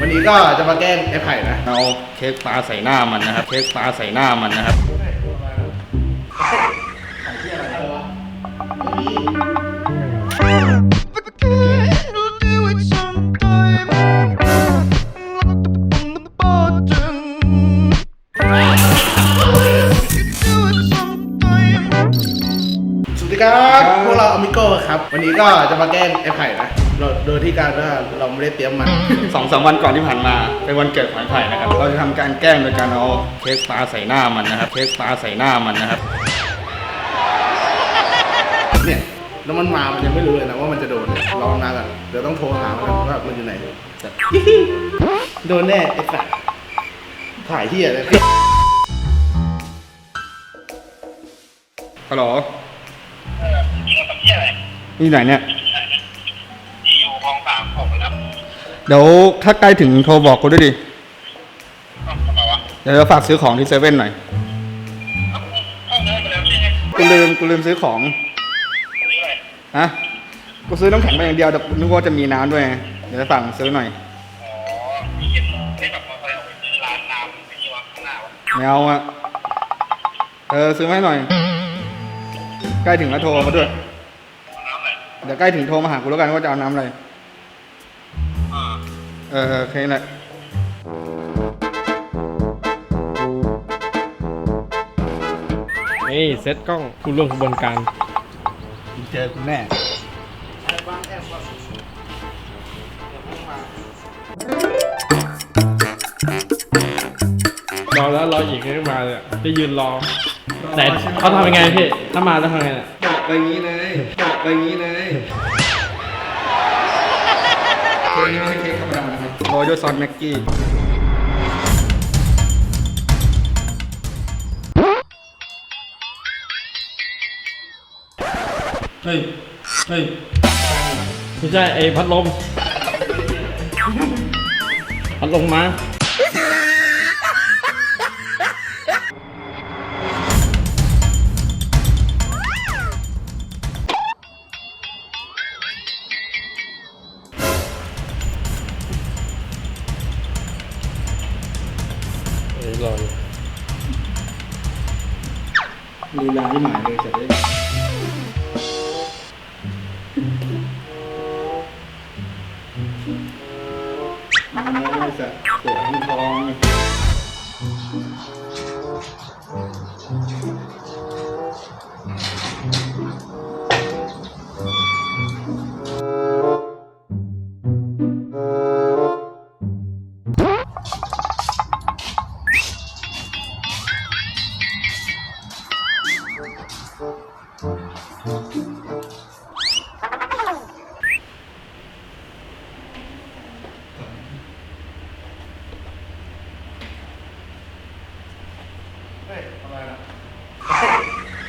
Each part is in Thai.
วันนี้ก็จะมาแกล้งไอ้ไผ่นะเอาเค้กปลาใส่หน้ามันนะครับ เค้กปลาใส่หน้ามันนะครับสวัสดีครับพวกเราอมิโก้ครับ วันนี้ก็จะมาแกล้งไอ้ไผ่นะ โดยโดยที่การว่าเราไม่ได้เตรียมมันสองสามวันก่อนที่ผ่านมาเป็นวันเกิดของไอ้ไผ่นะครับ เราจะทำการแกล้งโดยการเอาเค้กปลาใส่หน้ามันนะครับ เค้กปลาใส่หน้ามันนะครับ เนี่ยแล้วมันมา มันยังไม่รู้เลยนะว่ามันจะโดนเนี่ยรอมาก่อนเดี๋ยวต้องโทรหามันว่ามันอยู่ไหนแต่ โดนแน่ไอ้สัสถ่ายที่อะไรฮัลโหลเออยิงมาทำเหี้ยอะไรนี่ไหนเนี่ย เดี๋ยวถ้าใกล้ถึงโทรบอกกูด้วยดิเอ้าทำไมวะเดี๋ยวจะฝากซื้อของที่เซเว่นหน่อยเอ้าเข้าเนื้อไปแล้วใช่ไหมกูลืมกูลืมซื้อของนี่อะไรฮะ กูซื้อน้ำแข็งไปอย่างเดียวแต่นึกว่าจะมีน้ำด้วยไงเดี๋ยวจะสั่งซื้อหน่อยอ๋อมีเห็นได้แบบมอเตอร์ไซค์ออกไปซื้อร้านน้ำไอ้นี่วะข้างหน้าวะไม่เอาอะเออซื้อมาให้หน่อย ใกล้ถึงแล้วโทรมาด้วยเอาน้ำอะไรเดี๋ยวใกล้ถึงโทรมาหากูแล้วกันว่าจะเอาน้ำอะไรอ่า เออเออโอเคแหละนี่เซ็ตกล้องผู้ร่วมขบวนการเจอกูแน่ รอแล้วรออีกให้มาเลยอะจะยืนรอแต่เขาทำยังไงพี่ถ้ามาแล้วทำยังไงเนี่ย บอกไปงี้เลยบอกไปงี้เลย ด้วยซอสแม็กกี้เฮ้ย เฮ้ย ไม่ใช่ไอ้พัดลม พัดลมมา เอ้ยรออยู่ลีลาที่หมายเลยจะได้มาเลยสัตว์ตัวทั้งทอง เฮ้ยทำไมล่ะ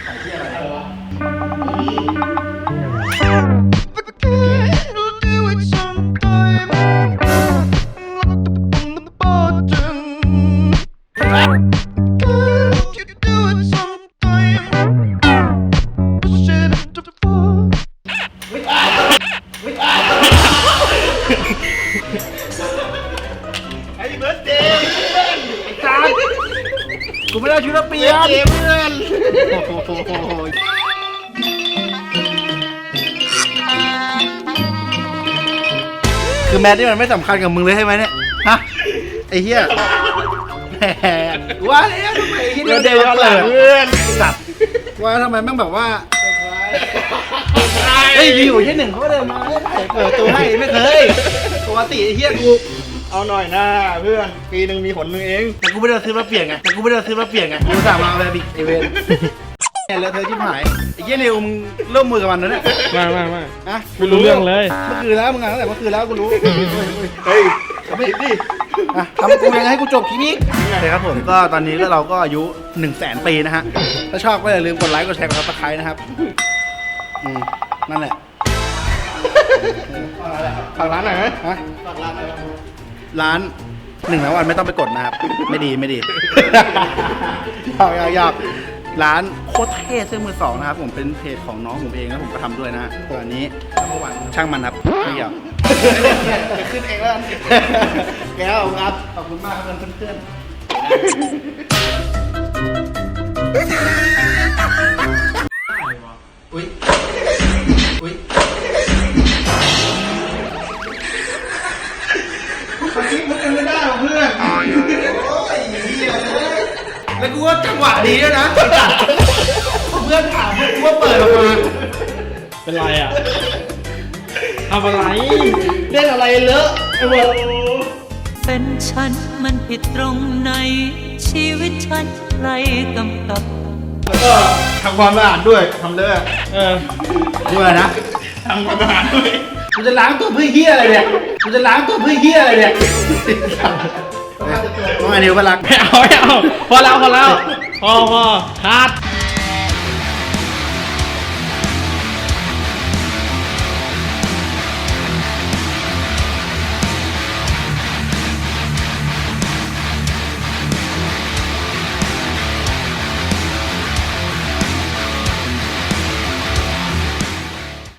ถ่ายที่อะไร คือแมทนี่มันไม่สำคัญกับมึงเลยใช่ไหมเนี่ย ฮะ ไอ้เหี้ยแหมว่าแล้วทำไมไอ้เหี้ยเดย์เปิดเพื่อนสัตว์ว่าทำไมแม่งแบบว่าเฮ้ยอยู่ที่หนึ่งเขาก็เดินมาให้ไผ่เปิดประตัวให้ไม่เคยปกติไอ้เฮียกู เอาหน่อยนะเพื่อน ปีหนึ่งมีหนหนึ่งเอง แต่กูไม่ได้เอาซื้อมาเปลี่ยนไง แต่กูไม่ได้เอาซื้อมาเปลี่ยนไงกูสั่งมาแบบอีกไอเวน เนี่ยแล้วเธอชิบหายไอ้เฮียนิวมึงร่วมมือกับมันนะเนี่ยมามามาอะไม่รู้เรื่องเลยเมื่อคืนแล้วมึงอ่านตั้งแต่เมื่อคืนแล้วกูรู้เฮ้ยทำไม่ดิอะทำกูยังไงให้กูจบคลิปนี้โอเคครับผมก็ตอนนี้ก็เราก็อายุ1นึ่งแสนปีนะฮะ ถ้าชอบก็อย่าลืมกดไลค์กดแชร์กดซับสไครต์นะครับอืมนั่นแหละฝากร้านหน่อยไหมฮะร้านหนึ่งร้อยวันไม่ต้องไปกดนะครับ ไม่ดีไม่ดียอกยอกยอก ร้านโคตรเท่เสื้อมือสองนะครับผมเป็นเพจของน้องผมเองแล้วผมก็ทำด้วยนะฮะตัวนี้ช่างมันครับไม่เกี่ยวขึ้นเองแล้วกันแก้วครับขอบคุณมากครับเพื่อนๆ ว่าจังหวะดีด้วยนะเพื่อนถามกูว่าเปิดออกมาเป็นไรอะทำอะไรเล่นอะไรเลอะไอ้เบิร์ดเป็นฉันมันผิดตรงไหน ชีวิตฉันใครกำกับแล้วก็ทำความสะอาดด้วยทำเลยอะเออด้วยนะทำความสะอาดด้วยกูจะล้างตัวเพื่อเฮียอะไรเนี่ยกูจะล้างตัวเพื่อเฮียอะไรเนี่ยต้องอันนี้ปะลักไม่เอาไม่เอาพอแล้วพอแล้ว พอพอคัด